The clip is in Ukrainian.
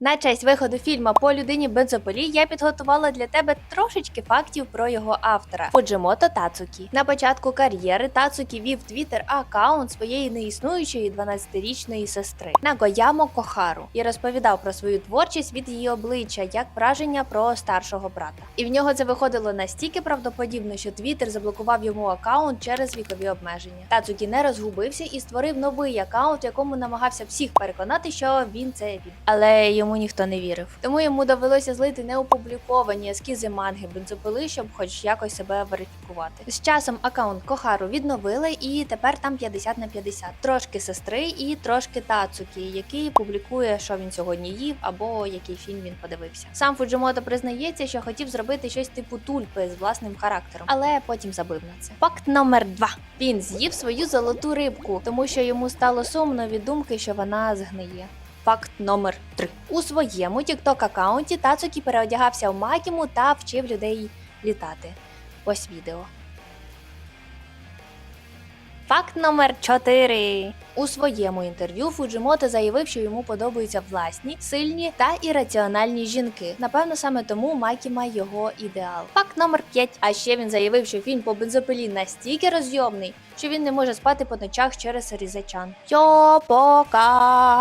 На честь виходу фільму по людині бензополі я підготувала для тебе трошечки фактів про його автора Фуджимото Тацукі. На початку кар'єри Тацукі вів твіттер аккаунт своєї неіснуючої 12-річної сестри Нагоямо Кохару і розповідав про свою творчість від її обличчя як враження про старшого брата. І в нього це виходило настільки правдоподібно, що Твіттер заблокував йому аккаунт через вікові обмеження. Тацукі не розгубився і створив новий аккаунт, в якому намагався всіх переконати, що він це він. Але йому ніхто не вірив. Тому йому довелося злити неопубліковані ескізи манги бензопили, щоб хоч якось себе верифікувати. З часом аккаунт Кохару відновили, і тепер там 50 на 50. Трошки сестри і трошки Тацукі, який публікує, що він сьогодні їв, або який фільм він подивився. Сам Фуджимото признається, що хотів зробити щось типу тульпи з власним характером, але потім забив на це. Факт номер два: він з'їв свою золоту рибку, тому що йому стало сумно від думки, що вона згниє. Факт номер 3. У своєму тікток аккаунті Тацукі переодягався в Макіму та вчив людей літати. Ось відео. Факт номер 4. У своєму інтерв'ю Фуджимото заявив, що йому подобаються власні, сильні та ірраціональні жінки. Напевно, саме тому Макіма його ідеал. Факт номер 5. А ще він заявив, що фільм по бензопилі настільки розйомний, що він не може спати по ночах через різачан. Йо, пока!